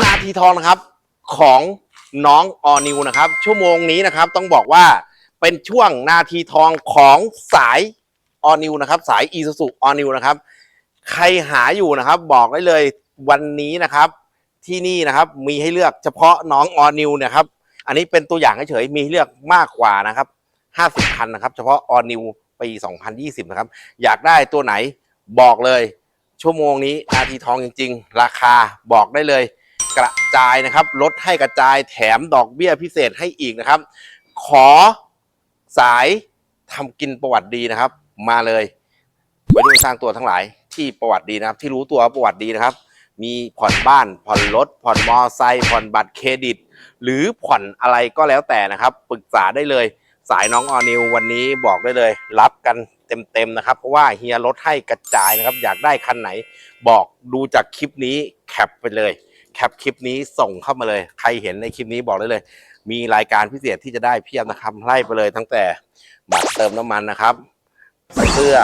นาทีทองนะครับของน้องออนิวนะครับ ชั่วโมงนี้นะครับต้องบอกว่าเป็นช่วงนาทีทองของสายออนิวนะครับ สายอีซูซูออนิวนะครับ ใครหาอยู่นะครับ บอกได้เลยวันนี้นะครับ ที่นี่นะครับมีให้เลือกเฉพาะน้องออนิวเนี่ยครับอันนี้เป็นตัวอย่างเฉยๆมีให้เลือกมากกว่านะครับ50คันนะครับ เฉพาะออนิวปี 2020 นะครับ อยากได้ตัวไหนบอกเลย ชั่วโมงนี้นาทีทองจริง ๆ ราคาบอกได้เลย กระจายนะครับ ลดให้กระจายแถมดอกเบี้ยพิเศษให้อีกนะครับ ขอสายทำกินประวัติดีนะครับ มาเลยวัยรุ่นสร้างตัวทั้งหลายที่ประวัติดีนะครับ ที่รู้ตัวประวัติดีนะครับ มีผ่อนบ้าน ผ่อนรถ ผ่อนมอไซค์ผ่อนบัตรเครดิต หรือผ่อนอะไรก็แล้วแต่นะครับปรึกษาได้เลย สายน้องออนิววันนี้บอกได้เลย รับกันเต็มๆนะครับ เพราะว่าเฮียลดให้กระจายนะครับ อยากได้คันไหน บอกดูจากคลิปนี้แคปไปเลย แคปคลิปนี้ส่งเข้ามาเลย ใครเห็นในคลิปนี้บอกได้เลย มีรายการพิเศษที่จะได้เพียบนะครับไล่ไปเลยตั้งแต่บัตรเติมน้ำมันนะครับ เสื้อ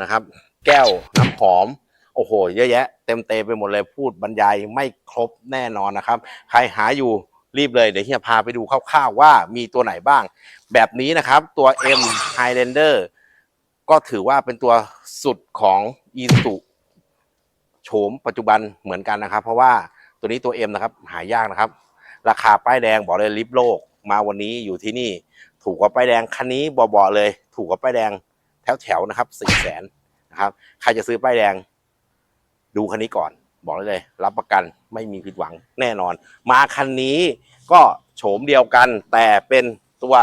นะครับ แก้วน้ำหอม โอ้โห เยอะแยะ เต็มเตไปหมดเลยพูดบรรยายไม่ครบแน่นอนนะครับ ใครหาอยู่รีบเลยเดี๋ยวเฮียพาไปดูคร่าวๆว่ามีตัวไหนบ้าง แบบนี้นะครับตัว M Highlander ก็ถือว่าเป็นตัวสุดของ e s u โฉมปัจจุบันเหมือนกันนะครับ เพราะว่า ตัวนี้ตัว M นะครับ หายากนะครับ ราคาป้ายแดงบอกเลยลิฟโลก มาวันนี้อยู่ที่นี่ ถูกกว่าป้ายแดงคันนี้บอๆเลย ถูกกว่าป้ายแดงแถวๆนะครับสี่แสนนะครับ ใครจะซื้อป้ายแดง ดูคันนี้ก่อน บอกเลย รับประกันไม่มีผิดหวังแน่นอน มาคันนี้ก็โฉมเดียวกัน แต่เป็นตัว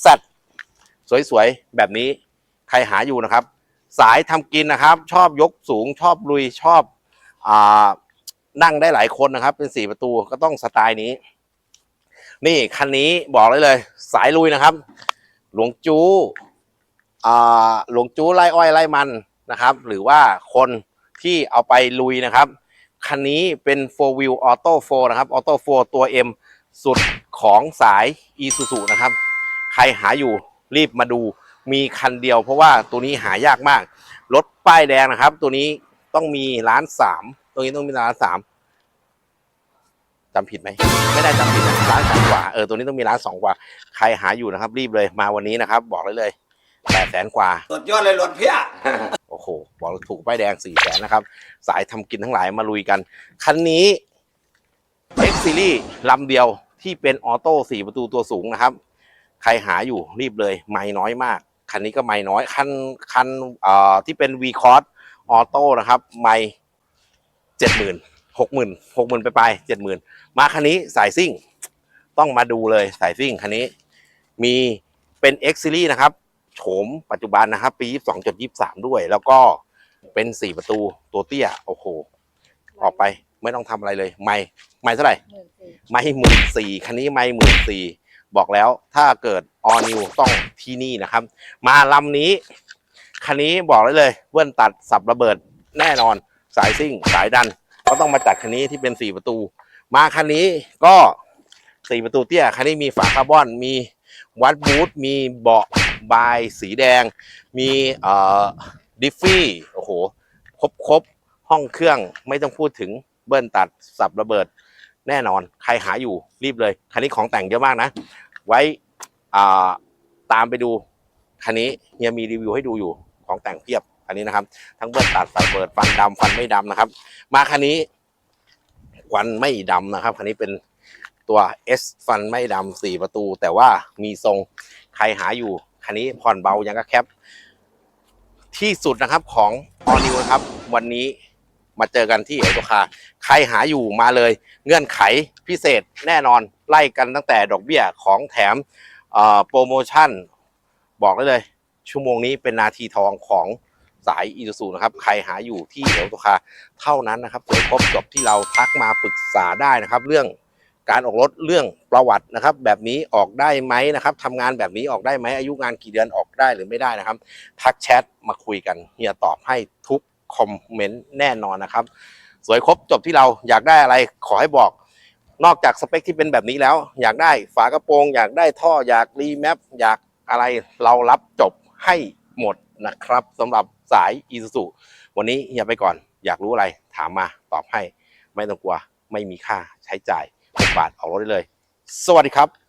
แซดสวยๆแบบนี้ใครหาอยู่นะครับ สายทำกินนะครับ ชอบยกสูงชอบลุยชอบอ่า นั่งได้หลายคนนะครับ เป็นสี่ประตูก็ต้องสไตล์นี้ นี่คันนี้บอกเลยเลย สายลุยนะครับ หลวงจูอ่าหลวงจูไล่อ้อยไล่มันนะครับ หรือว่าคนที่เอาไปลุยนะครับ คันนี้เป็น 4 wheel auto 4 นะครับ auto 4 ตัว M สุดของสาย Isuzu นะครับ ใครหาอยู่รีบมาดูมีคันเดียว เพราะว่าตัวนี้หายากมาก รถป้ายแดงนะครับ ตัวนี้ต้องมีล้านสามตัวนี้ต้องมีล้านสาม จำผิดไหมไม่ได้จำผิดนะล้านสองกว่าเออตัวนี้ต้องมีล้านสองกว่า ใครหาอยู่นะครับ รีบเลยมาวันนี้นะครับ บอกเลยเลยแปดแสนกว่าสุดยอดเลยรถเพี้ยโอ้โหบอกเลยถูกป้ายแดงสี่แสนนะครับ สายทำกินทั้งหลายมาลุยกัน คันนี้ X Series ลำเดียวที่เป็นออโต้สี่ประตูตัวสูงนะครับ ใครหาอยู่รีบเลยไม่น้อยมาก คันนี้ก็ไม่น้อย คันคันเอ่อที่เป็น V Cross ออโต้นะครับ ไม่เจ็ดหมื่น หกหมื่นหกหมื่นไปไปเจ็ดหมื่นมาคันนี้สายซิ่ง ต้องมาดูเลยสายซิ่งคันนี้ มีเป็น X Series นะครับโฉมปัจจุบันนะครับ ปี22.23ด้วย แล้วก็เป็น4ประตูตัวเตี้ยโอ้โหออกไปไม่ต้องทำอะไรเลย ไม่ไม่เท่าไหร่หมื่นสี่ไม่หมื่นสี่คันนี้ไม่หมื่นสี่บอกแล้วถ้าเกิดออนิวต้องที่นี่นะครับ มาลำนี้ คันนี้บอกได้เลยเบิ้ลตัดสับระเบิดแน่นอนสายซิ่งสายดัน ก็ต้องมาจัดคันนี้ที่เป็นสี่ประตู มาคันนี้ก็สี่ประตูเตี้ยคันนี้มีฝาคาร์บอนมีวัดบูทมีเบาะบายสีแดง มีเอ่อดิฟฟี่โอ้โหครบครบห้องเครื่องไม่ต้องพูดถึงเบิ้ลตัดสับระเบิดแน่นอน ใครหาอยู่รีบเลย คันนี้ของแต่งเยอะมากนะ ไว้อ่าตามไปดู คันนี้เฮียมีรีวิวให้ดูอยู่ของแต่งเพียบ อันนี้นะครับ ทั้งเบิ้ลตัดสับระเบิดฟันดำฟันไม่ดำนะครับ มาคันนี้ควันไม่ดำนะครับคันนี้เป็นตัว S ฟันไม่ดำสี่ประตู แต่ว่ามีทรงใครหาอยู่ คันนี้ผ่อนเบายังก็แคปที่สุดนะครับของออนิวนะครับ วันนี้มาเจอกันที่เอโตคาใครหาอยู่มาเลย เงื่อนไขพิเศษแน่นอนไล่กันตั้งแต่ดอกเบี้ยของแถมโปรโมชั่น บอกได้เลย ชั่วโมงนี้เป็นนาทีทองของ สายอีซูซูนะครับ ใครหาอยู่ที่เอโตคาเท่านั้นนะครับสวยครบจบที่เราทักมาปรึกษาได้นะครับ เรื่องการออกรถเรื่องประวัตินะครับ แบบนี้ออกได้ไหมนะครับทำงานแบบนี้ออกได้ไหมอายุงานกี่เดือนออกได้หรือไม่ได้นะครับ ทักแชทมาคุยกันเฮียตอบให้ทุกคอมเมนต์แน่นอนนะครับ สวยครบจบที่เราอยากได้อะไรขอให้บอก นอกจากสเปคที่เป็นแบบนี้แล้ว อยากได้ฝากระโปรง อยากได้ท่ออยากรีแมปอยากอะไรเรารับจบให้หมด นะครับสำหรับสายอีซูซูวันนี้เฮียไปก่อนอยากรู้อะไรถามมาตอบให้ ไม่ต้องกลัว ไม่มีค่าใช้จ่ายบาทออกรถได้เลย สวัสดีครับ